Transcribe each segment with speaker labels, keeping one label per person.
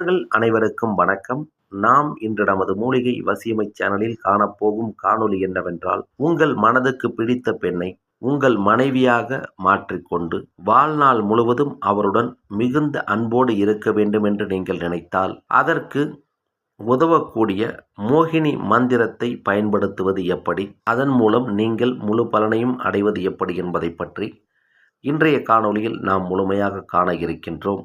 Speaker 1: அனைவருக்கும் வணக்கம். நாம் இன்று நமது மூலிகை வசியமை சேனலில் காணப்போகும் காணொளி என்னவென்றால் உங்கள் மனதுக்கு பிடித்த பெண்ணை உங்கள் மனைவியாக மாற்றிக்கொண்டு வாழ்நாள் முழுவதும் அவருடன் மிகுந்த அன்போடு இருக்க வேண்டும் என்று நீங்கள் நினைத்தால் அதற்கு உதவக்கூடிய மோகினி மந்திரத்தை பயன்படுத்துவது எப்படி? அதன் மூலம் நீங்கள் முழு பலனையும் அடைவது எப்படி என்பதை பற்றி இன்றைய காணொளியில் நாம் முழுமையாக காண இருக்கின்றோம்.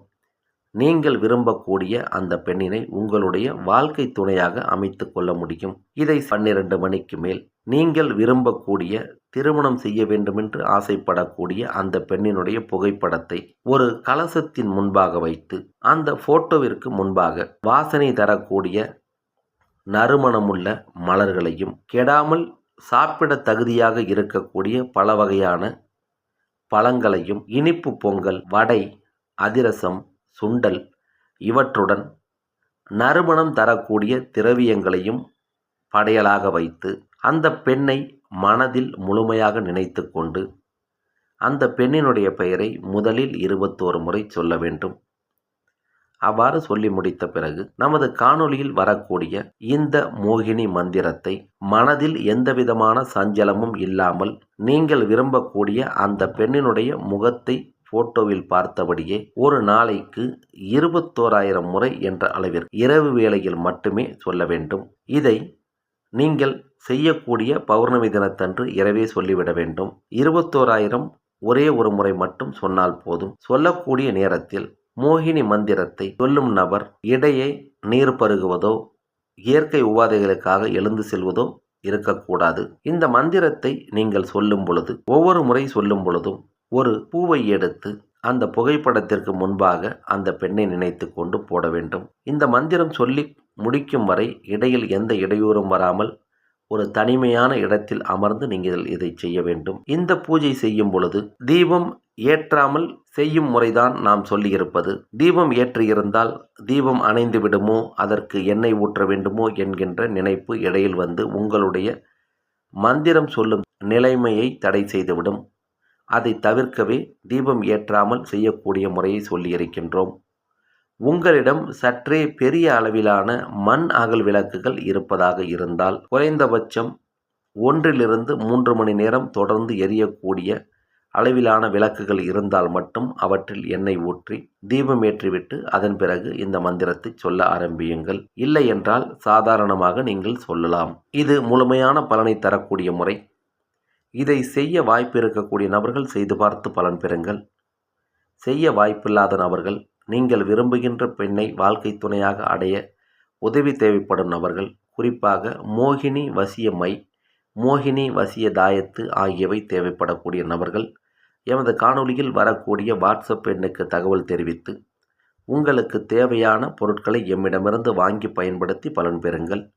Speaker 1: நீங்கள் விரும்பக்கூடிய அந்த பெண்ணினை உங்களுடைய வாழ்க்கை துணையாக அமைத்து கொள்ள முடியும். இதை பன்னிரண்டு மணிக்கு மேல் நீங்கள் விரும்பக்கூடிய திருமணம் செய்ய வேண்டுமென்று ஆசைப்படக்கூடிய அந்த பெண்ணினுடைய புகைப்படத்தை ஒரு கலசத்தின் முன்பாக வைத்து அந்த போட்டோவிற்கு முன்பாக வாசனை தரக்கூடிய நறுமணமுள்ள மலர்களையும் கெடாமல் சாப்பிட தகுதியாக இருக்கக்கூடிய பல வகையான பழங்களையும் இனிப்பு பொங்கல் வடை அதிரசம் சுண்டல். இவற்றுடன் நறுமணம் தரக்கூடிய திரவியங்களையும் படையலாக வைத்து அந்த பெண்ணை மனதில் முழுமையாக நினைத்து கொண்டு அந்த பெண்ணினுடைய பெயரை முதலில் இருபத்தோரு முறை சொல்ல வேண்டும். அவ்வாறு சொல்லி முடித்த பிறகு நமது காணொளியில் வரக்கூடிய இந்த மோகினி மந்திரத்தை மனதில் எந்தவிதமான சஞ்சலமும் இல்லாமல் நீங்கள் விரும்பக்கூடிய அந்த பெண்ணினுடைய முகத்தை போட்டோவில் பார்த்தபடியே ஒரு நாளைக்கு இருபத்தோராயிரம் முறை என்ற அளவிற்கு இரவு வேளையில் மட்டுமே சொல்ல வேண்டும். இதை நீங்கள் செய்யக்கூடிய பௌர்ணமி தினத்தன்று இரவே சொல்லிவிட வேண்டும். இருபத்தோராயிரம் ஒரே ஒரு முறை மட்டும் சொன்னால் போதும். சொல்லக்கூடிய நேரத்தில் மோகினி மந்திரத்தை சொல்லும் நபர் இடையே நீர் பருகுவதோ இயற்கை உபாதைகளுக்காக எழுந்து செல்வதோ இருக்கக்கூடாது. இந்த மந்திரத்தை நீங்கள் சொல்லும் பொழுது ஒவ்வொரு முறை சொல்லும் பொழுதும் ஒரு பூவை எடுத்து அந்த புகைப்படத்திற்கு முன்பாக அந்த பெண்ணை நினைத்து கொண்டு போட வேண்டும். இந்த மந்திரம் சொல்லி முடிக்கும் வரை இடையில் எந்த இடையூறும் வராமல் ஒரு தனிமையான இடத்தில் அமர்ந்து நீங்கள் இதை செய்ய வேண்டும். இந்த பூஜை செய்யும் பொழுது தீபம் ஏற்றாமல் செய்யும் முறைதான் நாம் சொல்லியிருப்பது. தீபம் ஏற்றியிருந்தால் தீபம் அணைந்து விடுமோ அதற்கு எண்ணெய் ஊற்ற வேண்டுமோ என்கின்ற நினைப்பு இடையில் வந்து உங்களுடைய மந்திரம் சொல்லும் நிலைமையை தடை செய்துவிடும். அதை தவிர்க்கவே தீபம் ஏற்றாமல் செய்யக்கூடிய முறையை சொல்லியிருக்கின்றோம். உங்களிடம் சற்றே பெரிய அளவிலான மண் அகல் விளக்குகள் இருப்பதாக இருந்தால் குறைந்தபட்சம் ஒன்றிலிருந்து மூன்று மணி நேரம் தொடர்ந்து எரியக்கூடிய அளவிலான விளக்குகள் இருந்தால் மட்டும் அவற்றில் எண்ணெய் ஊற்றி தீபம் ஏற்றிவிட்டு அதன் பிறகு இந்த மந்திரத்தை சொல்ல ஆரம்பியுங்கள். இல்லை என்றால் சாதாரணமாக நீங்கள் சொல்லலாம். இது முழுமையான பலனை தரக்கூடிய முறை. இதை செய்ய வாய்ப்பு இருக்கக்கூடிய நபர்கள் செய்து பார்த்து பலன் பெறுங்கள். செய்ய வாய்ப்பில்லாத நபர்கள் நீங்கள் விரும்புகின்ற பெண்ணை வாழ்க்கை துணையாக அடைய உதவி தேவைப்படும் நபர்கள் குறிப்பாக மோகினி வசிய மை மோகினி வசிய தாயத்து ஆகியவை தேவைப்படக்கூடிய நபர்கள் எமது காணொளியில் வரக்கூடிய வாட்ஸ்அப் எண்ணுக்கு தகவல் தெரிவித்து உங்களுக்கு தேவையான பொருட்களை எம்மிடமிருந்து வாங்கி பயன்படுத்தி பலன் பெறுங்கள்.